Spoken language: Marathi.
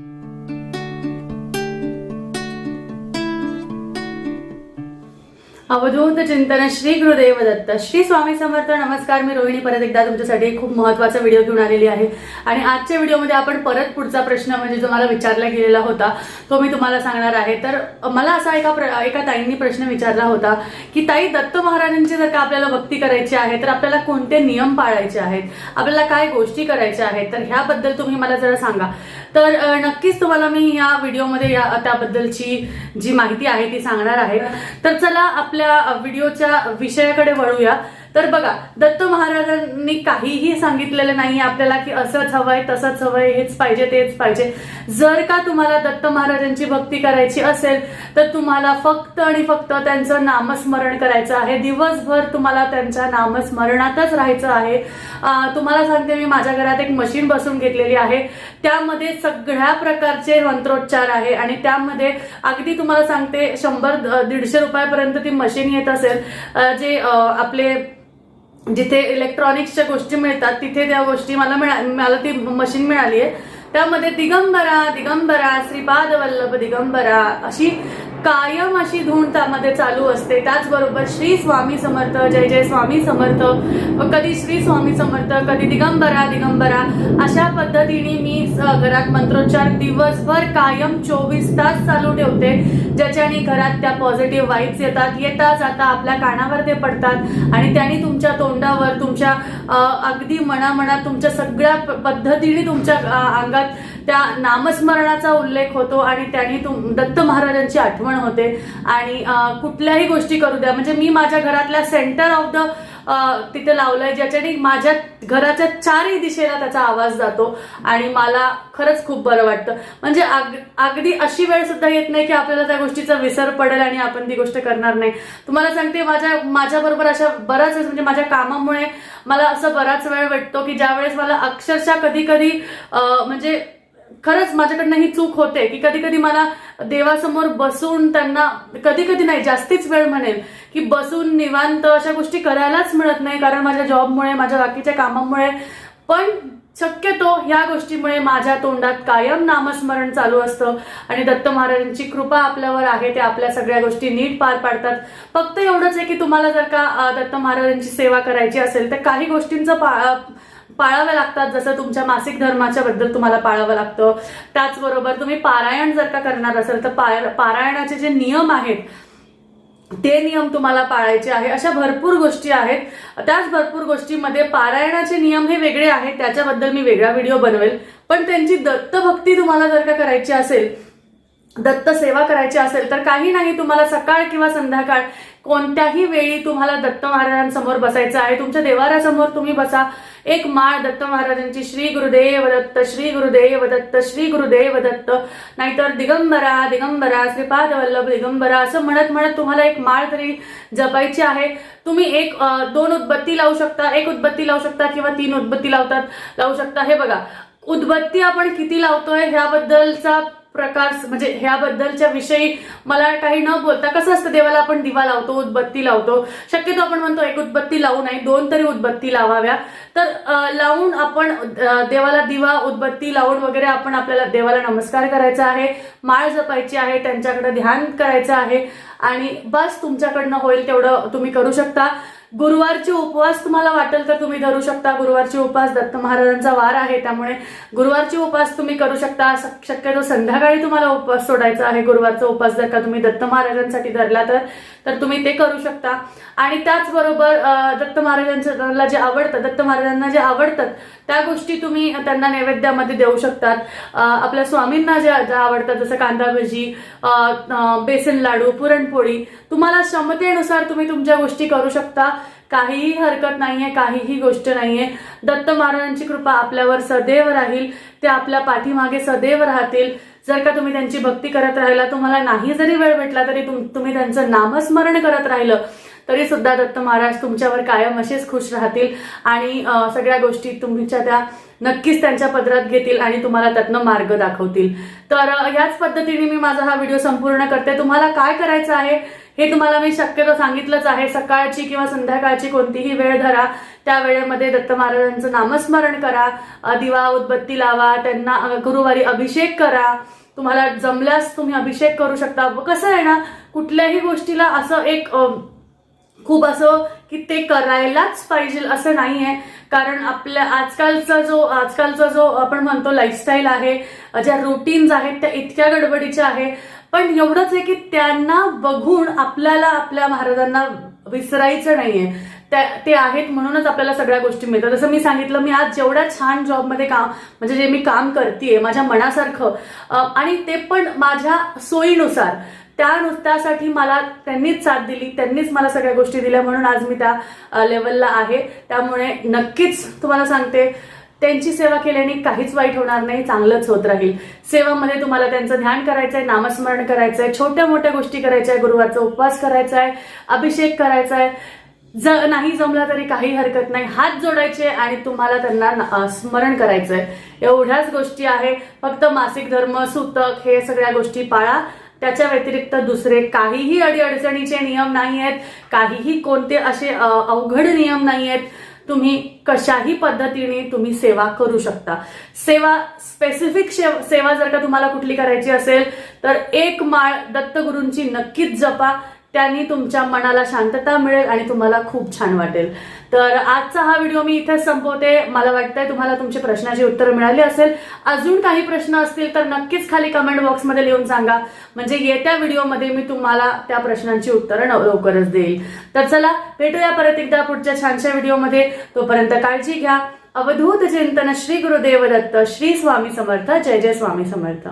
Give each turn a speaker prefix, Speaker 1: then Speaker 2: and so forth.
Speaker 1: Mm-hmm. अवधूत चिंतन श्री गुरुदेव दत्त. श्री स्वामी समर्थ नमस्कार. मी रोहिणी. परत एकदा तुमच्यासाठी खूप महत्त्वाचा व्हिडिओ घेऊन आलेली आहे. आणि आजच्या व्हिडिओमध्ये आपण परत पुढचा प्रश्न म्हणजे जो मला विचारला गेलेला होता तो मी तुम्हाला सांगणार आहे. तर मला असा एका प्र- एका ताईंनी प्रश्न विचारला होता की ताई दत्त महाराजांची जर का आपल्याला भक्ती करायची आहे तर आपल्याला कोणते नियम पाळायचे आहेत? आपल्याला काय गोष्टी करायच्या आहेत? तर ह्याबद्दल तुम्ही मला जरा सांगा. तर नक्कीच तुम्हाला मी या व्हिडिओमध्ये या त्याबद्दलची जी माहिती आहे ती सांगणार आहे. तर चला आपल्या आपल्या व्हिडिओच्या विषयाकडे वळूया. तर बघा दत्त महाराजांनी काहीही सांगितलेलं नाही आपल्याला की असंच हवंय तसंच हवंय हेच पाहिजे तेच पाहिजे. जर का तुम्हाला दत्त महाराजांची भक्ती करायची असेल तर तुम्हाला फक्त आणि फक्त त्यांचं नामस्मरण करायचं आहे. दिवसभर तुम्हाला त्यांच्या नामस्मरणातच राहायचं आहे. तुम्हाला सांगते मी माझ्या घरात एक मशीन बसून घेतलेली आहे. त्यामध्ये सगळ्या प्रकारचे मंत्रोच्चार आहे आणि त्यामध्ये अगदी तुम्हाला सांगते शंभर द- दीडशे रुपयापर्यंत ती मशीन येत असेल. जे आपले जिथे इलेक्ट्रॉनिक्सच्या गोष्टी मिळतात तिथे त्या गोष्टी मला मिळा मला ती मशीन मिळाली आहे. त्यामध्ये दिगंबरा दिगंबरा श्रीपाद वल्लभ दिगंबरा अशी कायम अशी धून त्यामध्ये चालू असते. त्याचबरोबर श्री स्वामी समर्थ जय जय स्वामी समर्थ. व कधी श्री स्वामी समर्थ कधी दिगंबरा दिगंबरा अशा पद्धतीने मी स- घरात मंत्रोच्चार दिवसभर कायम चोवीस तास चालू ठेवते. ज्याच्याने घरात त्या पॉझिटिव्ह वाईब्स येतात. येता जाता आपल्या कानावर ते पडतात. आणि त्यांनी तुमच्या तोंडावर तुमच्या अगदी मनामनात तुमच्या सगळ्या प- पद्धतीने तुमच्या अंगात त्या नामस्मरणाचा उल्लेख होतो आणि त्यांनी तुम दत्त महाराजांची आठवण होते. आणि कुठल्याही गोष्टी करू द्या. म्हणजे मी माझ्या घरातल्या सेंटर ऑफ द तिथे लावलंय ज्याच्याने माझ्या घराच्या चारही दिशेला त्याचा आवाज जातो आणि मला खरंच खूप बरं वाटतं. म्हणजे आग अगदी अशी वेळ सुद्धा येत नाही की आपल्याला त्या गोष्टीचा विसर पडेल आणि आपण ती गोष्ट करणार नाही. तुम्हाला सांगते माझ्या माझ्याबरोबर अशा बऱ्याच वेळेस म्हणजे माझ्या कामामुळे मला असं बराच वेळ भेटतो की ज्या वेळेस मला अक्षरशः कधी कधी म्हणजे खरंच माझ्याकडनं ही चूक होते की कधी कधी मला देवासमोर बसून त्यांना कधी कधी नाही जास्तीच वेळ म्हणेल की बसून निवांत अशा गोष्टी करायलाच मिळत नाही कारण माझ्या जॉबमुळे माझ्या बाकीच्या कामामुळे. पण शक्यतो ह्या गोष्टीमुळे माझ्या तोंडात कायम नामस्मरण चालू असतं आणि दत्त महाराजांची कृपा आपल्यावर आहे ते आपल्या सगळ्या गोष्टी नीट पार पाडतात. फक्त एवढंच आहे की तुम्हाला जर का दत्त महाराजांची सेवा करायची असेल तर काही गोष्टींचं पा पाळाव्या लागतात जसं तुमच्या मासिक धर्माच्या बद्दल तुम्हाला पाळावं लागतं. त्याचबरोबर तुम्ही पारायण जर का करणार असाल तर पार पारायणाचे जे नियम आहेत ते नियम तुम्हाला पाळायचे आहे. अशा भरपूर गोष्टी आहेत. त्याच भरपूर गोष्टीमध्ये पारायणाचे नियम हे वेगळे आहेत. त्याच्याबद्दल मी वेगळा व्हिडिओ बनवेल. पण त्यांची दत्तभक्ती तुम्हाला जर का करायची असेल दत्त सेवा करायची असेल तर काही नाही तुम्हाला सकाळ किंवा संध्याकाळ कोणत्याही वेळी तुम्हाला दत्त महाराजांसमोर बसायचं आहे. तुमच्या देवारासमोर तुम्ही बसा. एक माळ दत्त महाराजांची श्री गुरुदेव दत्त श्री गुरुदेव दत्त श्री गुरुदेव दत्त. नाहीतर दिगंबरा दिगंबरा श्रीपाद वल्लभ दिगंबरा असं म्हणत म्हणत तुम्हाला एक माळ तरी जपायची आहे. तुम्ही एक दोन उदबत्ती लावू शकता एक उदबत्ती लावू शकता किंवा तीन उदबत्ती लावतात. लावू शकता. हे बघा उदबत्ती आपण किती लावतोय ह्याबद्दलचा प्रकार म्हणजे ह्याबद्दलच्या विषयी मला काही न बोलता कसं असतं देवाला आपण दिवा लावतो उदबत्ती लावतो? शक्यतो आपण म्हणतो एक उदबत्ती लावू नाही दोन तरी उदबत्ती लावाव्या. तर लावून आपण देवाला दिवा उदबत्ती लावून वगैरे आपण आपल्याला देवाला नमस्कार करायचा आहे माळ जपायची आहे त्यांच्याकडे ध्यान करायचं आहे आणि बस तुमच्याकडनं होईल तेवढं तुम्ही करू शकता. गुरुवारचे उपवास तुम्हाला वाटेल तर तुम्ही धरू शकता. गुरुवारचे उपवास दत्त महाराजांचा वार आहे. त्यामुळे गुरुवारचे उपवास तुम्ही करू शकता. शक्यतो संध्याकाळी तुम्हाला उपवास सोडायचा आहे. गुरुवारचा उपवास जर का तुम्ही दत्त महाराजांसाठी धरला तर तर तुम्ही ते करू शकता. आणि त्याचबरोबर दत्त महाराजांच्या जे आवडतं दत्त महाराजांना जे आवडतात त्या गोष्टी तुम्ही त्यांना नैवेद्यामध्ये देऊ शकतात. आपल्या स्वामींना ज्या ज्या आवडतात जसं कांदा भजी बेसन लाडू पुरणपोळी तुम्हाला क्षमतेनुसार तुम्ही तुमच्या गोष्टी करू शकता. काहीही हरकत नाहीये काहीही गोष्ट नाहीये. दत्त महाराजांची कृपा आपल्यावर सदैव राहील. ते आपल्या पाठीमागे सदैव राहतील. जर का तुम्ही त्यांची भक्ती करत राहिला तुम्हाला नाही जरी वेळ भेटला तरी तुम- तुम्ही त्यांचं नामस्मरण करत राहिलं तरी सुद्धा दत्त महाराज तुमच्यावर कायम असेच खुश राहतील. आणि सगळ्या गोष्टी तुमच्या त्या नक्कीच त्यांच्या पदरात घेतील आणि तुम्हाला त्यातनं मार्ग दाखवतील. तर याच पद्धतीने मी माझा हा व्हिडिओ संपूर्ण करते. तुम्हाला काय करायचं आहे हे तुम्हाला मी शक्यतो सांगितलंच आहे. सकाळची किंवा संध्याकाळची कोणतीही वेळ धरा. त्या वेळेमध्ये दत्त महाराजांचं नामस्मरण करा दिवा उदबत्ती लावा त्यांना गुरुवारी अभिषेक करा. तुम्हाला जमल्यास तुम्ही अभिषेक करू शकता. कसं आहे ना कुठल्याही गोष्टीला असं एक खूप असं की ते करायलाच पाहिजे असं नाही आहे कारण आपल्या आजकालचा जो आजकालचा जो आपण म्हणतो लाईफस्टाईल आहे ज्या रुटीन्स आहेत त्या इतक्या गडबडीच्या आहे. पण एवढंच आहे की त्यांना बघून आपल्याला आपल्या महाराजांना विसरायचं नाहीये. त्या ते आहेत म्हणूनच आपल्याला सगळ्या गोष्टी मिळतात. जसं मी सांगितलं मी आज जेवढ्या छान जॉबमध्ये काम म्हणजे जे मी काम करते माझ्या मनासारखं आणि ते पण माझ्या सोयीनुसार त्या नृत्यासाठी मला त्यांनीच साथ दिली त्यांनीच मला सगळ्या गोष्टी दिल्या म्हणून आज मी त्या लेवलला आहे. त्यामुळे नक्कीच तुम्हाला सांगते त्यांची सेवा केल्याने काहीच वाईट होणार नाही चांगलंच होत राहील. सेवामध्ये तुम्हाला त्यांचं ध्यान करायचंय नामस्मरण करायचंय छोट्या मोठ्या गोष्टी करायच्या आहे गुरुवारचा उपवास करायचा आहे अभिषेक करायचा आहे ज नाही जमला तरी काही हरकत नाही. हात जोडायचे आणि तुम्हाला त्यांना स्मरण करायचंय. एवढ्याच गोष्टी आहे फक्त मासिक धर्म सूतक हे सगळ्या गोष्टी पाळा. त्याच्या व्यतिरिक्त दुसरे काहीही अडीअडचणीचे नियम नाही आहेत. काहीही कोणते असे अवघड नियम नाही आहेत. तुम्ही कशाही पद्धतीने तुम्ही सेवा करू शकता. सेवा स्पेसिफिक सेवा जर का तुम्हाला कुठली करायची असेल तर एक माळ दत्तगुरूंची नक्कीच जपा. त्यांनी तुमच्या मनाला शांतता मिळेल आणि तुम्हाला खूप छान वाटेल. तर आजचा हा व्हिडिओ मी इथेच संपवते. मला वाटतंय तुम्हाला तुमच्या प्रश्नाची उत्तरं मिळाली असेल. अजून काही प्रश्न असतील तर नक्कीच खाली कमेंट बॉक्समध्ये लिहून सांगा. म्हणजे येत्या व्हिडिओमध्ये मी तुम्हाला त्या प्रश्नांची उत्तरं लवकरच देईल. तर चला भेटूया परत एकदा पुढच्या छानशा व्हिडिओमध्ये तोपर्यंत काळजी घ्या. अवधूत चिंतन श्री गुरुदेव दत्त श्री स्वामी समर्थ जय जय स्वामी समर्थ.